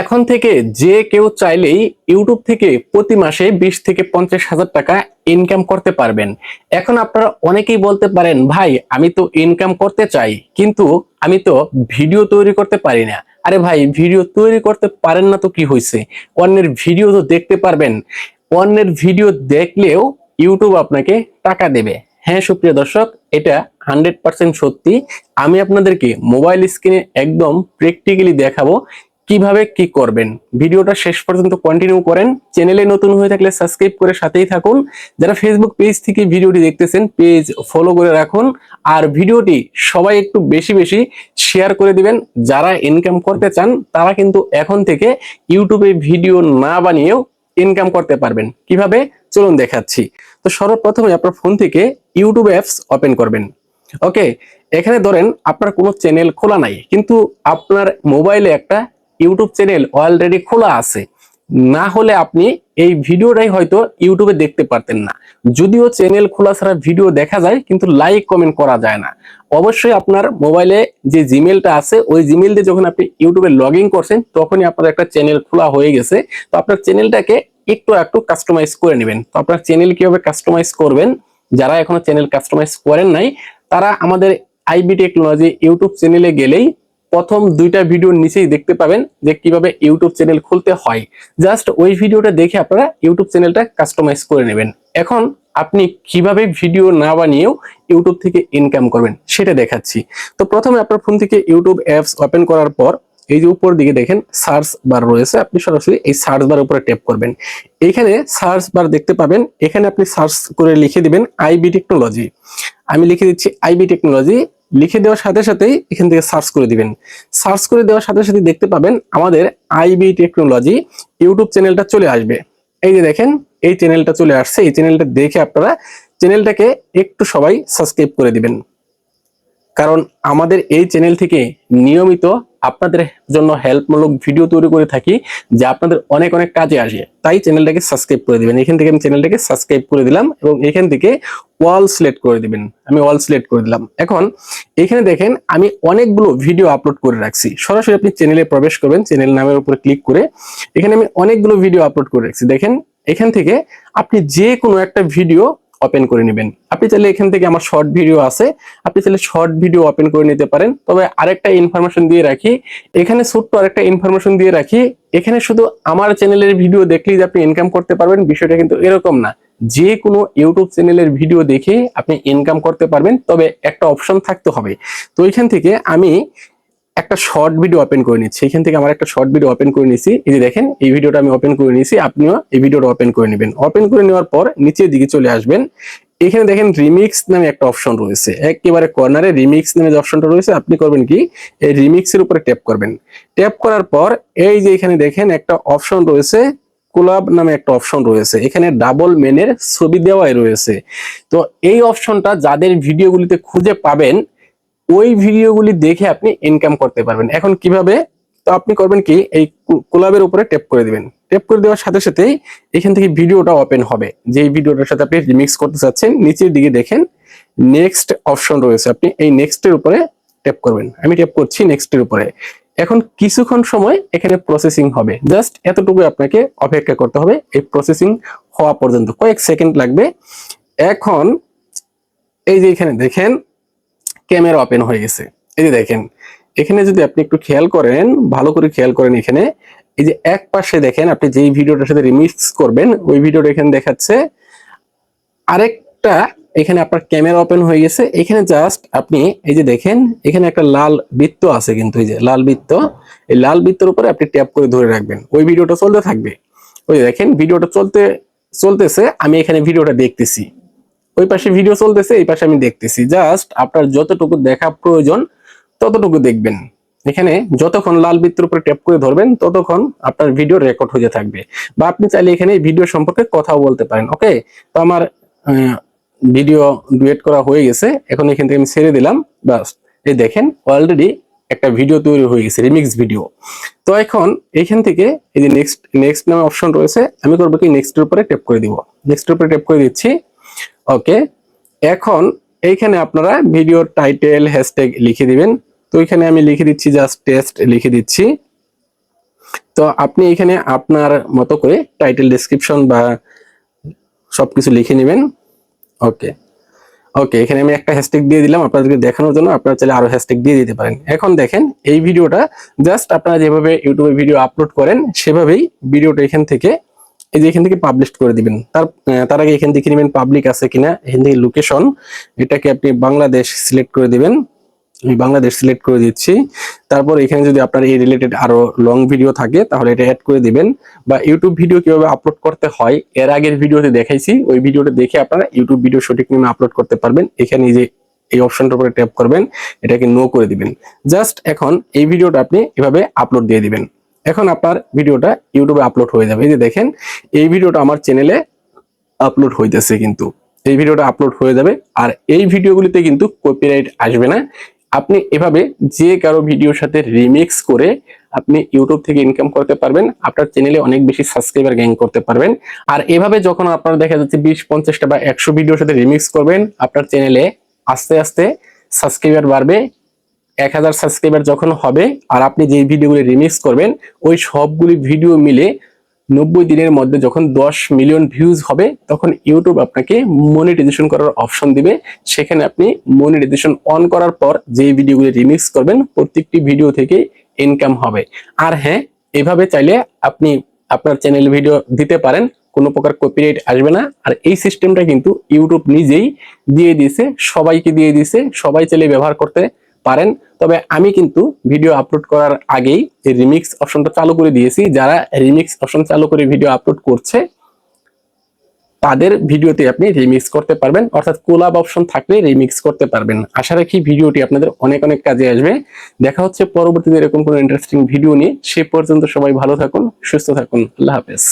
এখন থেকে যে কেউ চাইলেই ইউটিউব থেকে প্রতি মাসে বিশ থেকে পঞ্চাশ হাজার টাকা ইনকাম করতে পারবেন। এখন আপনারা অনেকেই বলতে পারেন, ভাই, আমি তো ইনকাম করতে চাই, কিন্তু আমি তো ভিডিও তৈরি করতে পারি না। আরে ভাই, ভিডিও তৈরি করতে পারেন না তো কি হয়েছে অন্যের ভিডিও তো দেখতে পারবেন। অন্যের ভিডিও দেখলেও ইউটিউব আপনাকে টাকা দেবে। হ্যাঁ সুপ্রিয় দর্শক, এটা হান্ড্রেড পার্সেন্ট সত্যি। আমি আপনাদেরকে মোবাইল স্ক্রিনে একদম প্র্যাকটিক্যালি দেখাবো। কীভাবে কি করবেন? ভিডিওটা শেষ পর্যন্ত কন্টিনিউ করেন। চ্যানেলে নতুন হয়ে থাকলে সাবস্ক্রাইব করে সাথেই থাকুন। যারা ফেসবুক পেজ থেকে ভিডিওটি দেখতেছেন পেজ ফলো করে রাখুন। আর ভিডিওটি সবাই একটু বেশি বেশি শেয়ার করে দিবেন। যারা ইনকাম করতে চান, তারা কিন্তু এখন থেকে ইউটিউবে ভিডিও না বানিয়েও ইনকাম করতে পারবেন। কীভাবে? চলুন দেখাচ্ছি। তো সর্বপ্রথমে আপনার ফোন থেকে ইউটিউব অ্যাপস ওপেন করবেন। ওকে এখানে ধরেন আপনার কোনো চ্যানেল খোলা নাই, কিন্তু আপনার মোবাইলে একটা ইউটিউব চ্যানেল অলরেডি খোলা আছে। না হলে আপনি এই ভিডিওটাই হয়তো ইউটিউবে দেখতে পারতেন না। যদিও চ্যানেল খোলা ছাড়া ভিডিও দেখা যায়, কিন্তু লাইক কমেন্ট করা যায় না। অবশ্যই আপনার মোবাইলে যে জিমেলটা আছে, ওই জিমেল দিয়ে যখন আপনি ইউটিউবে লগ ইন করছেন, তখনই আপনার একটা চ্যানেল খোলা হয়ে গেছে। তো আপনার চ্যানেলটাকে একটু একটু কাস্টমাইজ করে নেবেন। তো আপনার চ্যানেল কীভাবে কাস্টমাইজ করবেন, যারা এখনও চ্যানেল কাস্টমাইজ করেন নাই, তারা আমাদের আইবি টেকনোলজি ইউটিউব চ্যানেলে গেলেই প্রথম দুইটা ভিডিওর নিচেই দেখতে পাবেন যে কীভাবে ইউটিউব চ্যানেল খুলতে হয়। জাস্ট ওই ভিডিওটা দেখে আপনারা ইউটিউব চ্যানেলটা কাস্টমাইজ করে নেবেন। এখন আপনি কীভাবে ভিডিও না বানিয়েও ইউটিউব থেকে ইনকাম করবেন সেটা দেখাচ্ছি। তো প্রথমে আপনার ফোন থেকে ইউটিউব অ্যাপস ওপেন করার পর এই যে উপর দিকে দেখেন সার্চ বার রয়েছে, আপনি সরাসরি এই সার্চ বার উপরে ট্যাপ করবেন। এখানে সার্চ বার দেখতে পাবেন, এখানে আপনি সার্চ করে লিখে দিবেন আইবি টেকনোলজি আমি লিখে দিচ্ছি আইবি টেকনোলজি লিখে দেওয়ার সাথে সাথেই এখান থেকে সার্চ করে দিবেন। সার্চ করে দেওয়ার সাথে সাথে দেখতে পাবেন আমাদের আইবি টেকনোলজি ইউটিউব চ্যানেলটা চলে আসবে। এই যে দেখেন, এই চ্যানেলটা চলে আসছে। এই চ্যানেলটা দেখে আপনারা চ্যানেলটাকে একটু সবাই সাবস্ক্রাইব করে দিবেন। কারণ আমাদের এই চ্যানেল থেকে নিয়মিত আপনাদের জন্য হেল্পমূলক ভিডিও তৈরি করে থাকি, যা আপনাদের অনেক অনেক কাজে আসে। তাই চ্যানেলটাকে সাবস্ক্রাইব করে দিবেন। এখান থেকে আমি চ্যানেলটাকে সাবস্ক্রাইব করে দিলাম এবং এখান থেকে ওয়াল সিলেক্ট করে দিবেন। আমি ওয়াল সিলেক্ট করে দিলাম। এখন এখানে দেখেন, আমি অনেকগুলো ভিডিও আপলোড করে রাখছি। সরাসরি আপনি চ্যানেলে প্রবেশ করবেন চ্যানেল নামের উপরে ক্লিক করে। এখানে আমি অনেকগুলো ভিডিও আপলোড করে রাখছি। দেখেন, এখান থেকে আপনি যে কোনো একটা ভিডিও ওপেন করে নেবেন। আপনি চাইলে এখান থেকে আমার শর্ট ভিডিও আছে, আপনি চাইলে শর্ট ভিডিও ওপেন করে নিতে পারেন। তবে আরেকটা ইনফরমেশন দিয়ে রাখি, এখানে ছোট্ট আরেকটা ইনফরমেশন দিয়ে রাখি, এখানে শুধু আমার চ্যানেলের ভিডিও দেখলেই যে আপনি ইনকাম করতে পারবেন, বিষয়টা কিন্তু এরকম না। যে কোনো ইউটিউব চ্যানেলের ভিডিও দেখে আপনি ইনকাম করতে পারবেন, তবে একটা অপশন থাকতে হবে। তো এখান থেকে আমি একটা শর্ট ভিডিও ওপেন করে নিচ্ছি। এখান থেকে আমার একটা শর্ট ভিডিও ওপেন করে নিয়েছি। এই যে দেখেন, এই ভিডিওটা আমি ওপেন করে নিয়েছি। আপনিও এই ভিডিওটা ওপেন করে নেবেন। ওপেন করে নেওয়ার পর নিচের দিকে চলে আসবেন। এখানে দেখেন রিমিক্স নামে একটা অপশন রয়েছে। একেবারে কর্নারে রিমিক্স নামে যে অপশনটা রয়েছে, আপনি করবেন কি? এই রিমিক্সের উপরে ট্যাপ করবেন। ট্যাপ করার পর এই যে এখানে দেখেন একটা অপশন রয়েছে কোলাব নামে একটা অপশন রয়েছে। এখানে ডাবল মেনের ছবি দেওয়াই রয়েছে। তো এই অপশনটা যাদের ভিডিওগুলিতে খুঁজে পাবেন ওই ভিডিওগুলি দেখে আপনি ইনকাম করতে পারবেন। এখন কীভাবে? তো আপনি করবেন কি, এই কোলাবের উপরে ট্যাপ করে দিবেন। ট্যাপ করে দেওয়ার সাথে সাথেই এখান থেকে ভিডিওটা ওপেন হবে। যে ভিডিওটার সাথে আপনি রিমিক্স করতে চাচ্ছেন, নিচের দিকে দেখেন নেক্সট অপশন রয়েছে। আপনি এই নেক্সটের উপরে ট্যাপ করবেন। আমি ট্যাপ করছি নেক্সটের উপরে। এখন কিছুক্ষণ সময় এখানে প্রসেসিং হবে। জাস্ট এতটুকু আপনাকে অপেক্ষা করতে হবে এই প্রসেসিং হওয়া পর্যন্ত। কয়েক সেকেন্ড লাগবে। এখন এই যে এখানে দেখেন ক্যামেরা ওপেন হয়ে গেছে। এই যে দেখেন, এখানে যদি আপনি একটু খেয়াল করেন, ভালো করে খেয়াল করেন এখানে, এই যে এক পাশে দেখেন, আপনি যেই ভিডিওটার সাথে রিমিক্স করবেন, ওই ভিডিওটা এখানে দেখাচ্ছে, আরেকটা এখানে আপনার ক্যামেরা ওপেন হয়ে গেছে, এখানে জাস্ট আপনি এই যে দেখেন, এখানে একটা লাল বৃত্ত আছে কিন্তু, এই যে লাল বৃত্ত, এই লাল বৃত্তের উপরে আপনি ট্যাপ করে ধরে রাখবেন। ওই ভিডিওটা চলতে থাকবে। ওই দেখেন, ভিডিওটা চলতে, চলতেছে, আমি এখানে ভিডিওটা দেখতেছি। ওই পাশে ভিডিও চলতেছে, এই পাশে আমি দেখতেছি। জাস্ট আপনার যতটুকু দেখা প্রয়োজন, ততটুকু দেখবেন। এখানে যতক্ষণ লাল বৃত্তের উপরে ট্যাপ করে ধরবেন, ততক্ষণ আপনার ভিডিও রেকর্ড হয়ে থাকবে। বা আপনি চাইলে এখানে ভিডিও সম্পর্কে কথাও বলতে পারেন ওকে তো আমার ভিডিও ডুয়েট করা হয়ে গেছে। এখন এখান থেকে আমি ছেড়ে দিলাম। বাস এই দেখেন অলরেডি একটা ভিডিও তৈরি হয়ে গেছে রিমিক্স ভিডিও তো এখন এখান থেকে এই যে নেক্সট নেক্সট নামে অপশন রয়েছে, আমি করব কি নেক্সটের উপরে ট্যাপ করে দিব। নেক্সটের উপরে ট্যাপ করে দিচ্ছি। ওকে এখন এইখানে আপনারা ভিডিও টাইটেল হ্যাশট্যাগ লিখে দিবেন। তো এখানে আমি লিখে দিচ্ছি জাস্ট টেস্ট লিখে দিচ্ছি। তো আপনি এখানে আপনার মতো করে টাইটেল ডেসক্রিপশন বা সবকিছু লিখে নেবেন। ওকে ওকে এখানে আমি একটা হ্যাশট্যাগ দিয়ে দিলাম আপনাদেরকে দেখানোর জন্য। আপনারা চাইলে আরও হ্যাশট্যাগ দিয়ে দিতে পারেন। এখন দেখেন, এই ভিডিওটা জাস্ট আপনারা যেভাবে ইউটিউবে ভিডিও আপলোড করেন, সেভাবেই ভিডিওটা এখান থেকে এই যে এখান থেকে পাবলিশ করে দিবেন। তার তার আগে এখান থেকে নেবেন পাবলিক আছে কিনা, এখান থেকে লোকেশন এটাকে আপনি বাংলাদেশ সিলেক্ট করে দিবেন। আমি বাংলাদেশ সিলেক্ট করে দিচ্ছি। তারপর এখানে যদি আপনার এই রিলেটেড আরও লং ভিডিও থাকে, তাহলে এটা অ্যাড করে দিবেন। বা ইউটিউব ভিডিও কীভাবে আপলোড করতে হয়, এর আগের ভিডিওতে দেখাইছি। ওই ভিডিওটা দেখে আপনারা ইউটিউব ভিডিও সঠিক নিয়মে আপলোড করতে পারবেন। এখানে যে, এই অপশনটার উপরে ট্যাপ করবেন, এটাকে নো করে দিবেন। জাস্ট এখন এই ভিডিওটা আপনি এভাবে আপলোড দিয়ে দিবেন। এখন আপনার ভিডিওটা ইউটিউবে আপলোড হয়ে যাবে। এই যে দেখেন, এই ভিডিওটা আমার চ্যানেলে আপলোড হইতেছে কিন্তু। এই ভিডিওটা আপলোড হয়ে যাবে আর এই ভিডিওগুলিতে কিন্তু কপিরাইট আসবে না। আপনি এভাবে যে কারও ভিডিওর সাথে রিমিক্স করে আপনি ইউটিউব থেকে ইনকাম করতে পারবেন, আপনার চ্যানেলে অনেক বেশি সাবস্ক্রাইবার গেইন করতে পারবেন। আর এভাবে যখন আপনার দেখা যাচ্ছে বিশ, পঞ্চাশটা বা একশো ভিডিওর সাথে রিমিক্স করবেন, আপনার চ্যানেলে আস্তে আস্তে সাবস্ক্রাইবার বাড়বে। এক হাজার সাবস্ক্রাইবার যখন হবে আর আপনি যে ভিডিওগুলি রিমিক্স করবেন, ওই সবগুলি ভিডিও মিলে নব্বই দিনের মধ্যে যখন দশ মিলিয়ন ভিউজ হবে, তখন ইউটিউব আপনাকে মনিটাইজেশন করার অপশন দিবে। সেখানে আপনি মনিটাইজেশন অন করার পর যে ভিডিওগুলি রিমিক্স করবেন, প্রত্যেকটি ভিডিও থেকে ইনকাম হবে। আর হ্যাঁ এভাবে চাইলে আপনি আপনার চ্যানেল ভিডিও দিতে পারেন, কোনো প্রকার কপিরাইট আসবে না। আর এই সিস্টেমটা কিন্তু ইউটিউব নিজেই দিয়ে দিয়েছে, সবাইকে দিয়ে দিয়েছে, সবাই চাইলে ব্যবহার করতে পারেন। তবে আমি কিন্তু ভিডিও আপলোড করার আগেই এই রিমিক্স অপশনটা চালু করে দিয়েছি। যারা রিমিক্স অপশন চালু করে ভিডিও আপলোড করছে, তাদের ভিডিওতে আপনি রিমিক্স করতে পারবেন। অর্থাৎ কোলাব অপশন থাকলে রিমিক্স করতে পারবেন। আশা রাখি ভিডিওটি আপনাদের অনেক অনেক কাজে আসবে। দেখা হচ্ছে পরবর্তীতে এরকম কোনো ইন্টারেস্টিং ভিডিও নিয়ে। সে পর্যন্ত সবাই ভালো থাকুন, সুস্থ থাকুন। আল্লাহ হাফেজ।